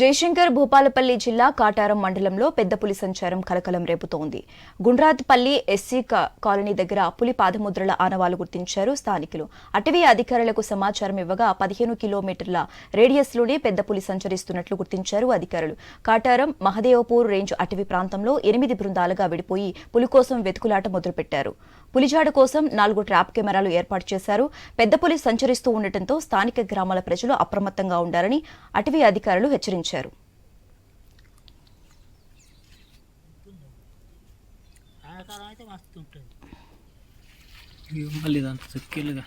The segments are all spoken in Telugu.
జయశంకర్ భూపాలపల్లి జిల్లా కాటారం మండలంలో పెద్ద పులి సంచారం కలకలం రేపుతోంది. గుండ్రాత్పల్లి ఎస్సీ కాలనీ దగ్గర పులి పాదముద్రల ఆనవాలు గుర్తించారు స్థానికులు. అటవీ అధికారులకు సమాచారం ఇవ్వగా పదిహేను కిలోమీటర్ల రేడియస్లోనే పెద్ద పులి సంచరిస్తున్నట్లు గుర్తించారు అధికారులు. కాటారం మహదేవపూర్ రేంజ్ అటవీ ప్రాంతంలో ఎనిమిది బృందాలుగా విడిపోయి పులి కోసం వెతుకులాట మొదలుపెట్టారు. పులిజాడ కోసం నాలుగు ట్రాప్ కెమెరాలు ఏర్పాటు చేశారు. పెద్ద పులి సంచరిస్తూ ఉండటంతో స్థానిక గ్రామాల ప్రజలు అప్రమత్తంగా ఉండాలని అటవీ అధికారులు హెచ్చరించారు. ఆకారం అయితే మళ్ళీ దాంతో చెక్కేలుగా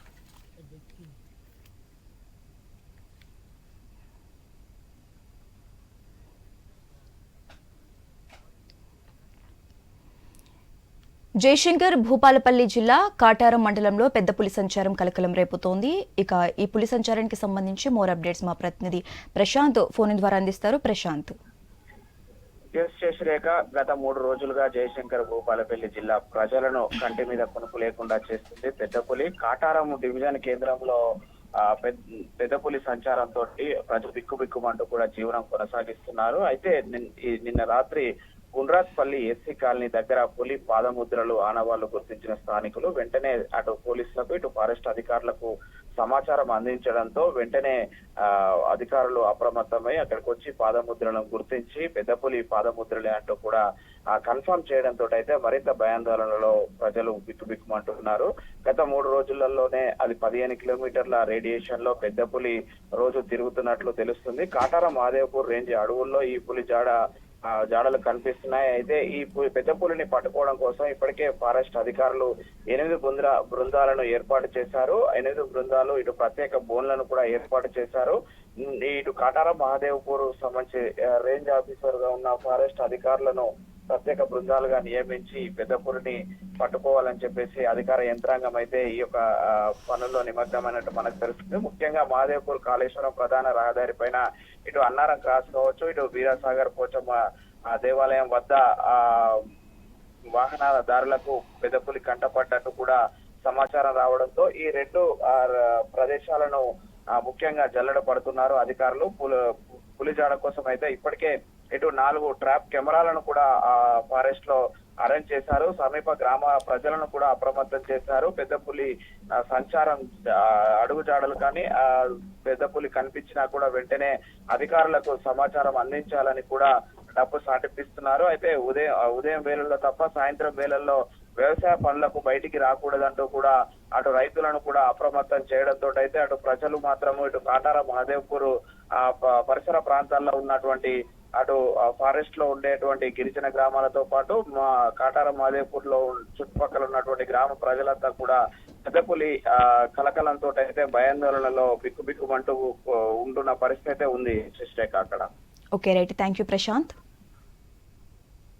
జయశంకర్ భూపాలపల్లి జిల్లా కాటారం మండలంలో పెద్ద పులి సంచారం కలకలం రేపుతోంది. ఇక ఈ పులి సంచారానికి సంబంధించి మోర్ అప్డేట్స్ మా ప్రతినిధి ప్రశాంత్ ఫోన్ ద్వారా అందిస్తారు. ప్రశాంత్. ఎస్ గత మూడు రోజులుగా జయశంకర్ భూపాలపల్లి జిల్లా ప్రజలను కంటి మీద కొనుకు లేకుండా చేస్తుంది పెద్దపులి కాటారం డివిజన్ కేంద్రంలో పెద్ద- పెద్దపులి సంచారంతో ప్రజలు బిక్కు బిక్కుమంటూ కూడా జీవనం కొనసాగిస్తున్నారు. అయితే నిన్- ఈ నిన్న రాత్రి గుండ్రాజ్పల్లి ఎస్సీ కాలనీ దగ్గర పులి పాదముద్రలు ఆనవాళ్ళు గుర్తించిన స్థానికులు వెంటనే అటు పోలీసులకు ఇటు ఫారెస్ట్ అధికారులకు సమాచారం అందించడంతో వెంటనే ఆ, అధికారులు అప్రమత్తమై అక్కడికి వచ్చి పాదముద్రలను గుర్తించి పెద్ద పులి పాదముద్రలే అంటూ కూడా కన్ఫర్మ్ చేయడంతో అయితే మరింత భయాందోళనలో ప్రజలు బిక్కుబిక్కుమంటున్నారు. గత మూడు రోజులలోనే అది పదిహేను కిలోమీటర్ల రేడియేషన్లో పెద్దపులి రోజు తిరుగుతున్నట్లు తెలుస్తుంది. కాటారం మాదేవ్పూర్ రేంజ్ అడవుల్లో ఈ పులి జాడ జాడలు కనిపిస్తున్నాయి. అయితే ఈ పెద్ద పులిని పట్టుకోవడం కోసం ఇప్పటికే ఫారెస్ట్ అధికారులు ఎనిమిది బృంద బృందాలను ఏర్పాటు చేశారు. ఎనిమిది బృందాలు ఇటు ప్రత్యేక బోన్లను కూడా ఏర్పాటు చేశారు. ఇటు కాటార మహాదేవ్పూర్ సంబంధించి రేంజ్ ఆఫీసర్గా ఉన్న ఫారెస్ట్ అధికారులను ప్రత్యేక బృందాలుగా నియమించి పెద్దపురిని పట్టుకోవాలని చెప్పేసి అధికార యంత్రాంగం అయితే ఈ యొక్క పనుల్లో నిమగ్నమైనట్టు మనకు తెలుస్తుంది. ముఖ్యంగా మహాదేవ్పూర్ కాళేశ్వరం ప్రధాన రహదారి పైన ఇటు అన్నారం క్రాస్ కావచ్చు ఇటు వీరాసాగర్ పోచమ్మ ఆ, దేవాలయం వద్ద ఆ వాహనాల దారులకు పెద్దపులి కంటపడ్డట్టు కూడా సమాచారం రావడంతో ఈ రెండు ఆ, ప్రదేశాలను ముఖ్యంగా జల్లడ పడుతున్నారు అధికారులు. పులి పులిజాడ కోసం అయితే ఇప్పటికే ఇటు నాలుగు ట్రాప్ కెమెరాలను కూడా ఆ ఫారెస్ట్లో అరేంజ్ చేశారు. సమీప గ్రామ ప్రజలను కూడా అప్రమత్తం చేశారు. పెద్ద పులి సంచారం అడుగుజాడలు కానీ ఆ పెద్ద పులి కనిపించినా కూడా వెంటనే అధికారులకు సమాచారం అందించాలని కూడా డబ్బు సాటిపిస్తున్నారు అయితే ఉదయం ఉదయం వేళల్లో తప్ప సాయంత్రం వేళల్లో వ్యవసాయ పనులకు బయటికి రాకూడదంటూ కూడా అటు రైతులను కూడా అప్రమత్తం చేయడంతో అయితే అటు ప్రజలు మాత్రము ఇటు కాటార మహదేవ్పూర్ ఆ, ప- పరిసర ప్రాంతాల్లో ఉన్నటువంటి అటు ఫారెస్ట్లో ఉండేటువంటి గిరిజన గ్రామాలతో పాటు మా కాటారం మాదేపూర్లో చుట్టుపక్కల ఉన్నటువంటి గ్రామ ప్రజలంతా కూడా పెద్దపులి ఆ, కలకలంతో అయితే భయాందోళనలో బిక్కు బిక్కుమంటూ ఉంటున్న పరిస్థితి అయితే ఉంది శశిరేఖ అక్కడ. Okay right. Thank you Prashant.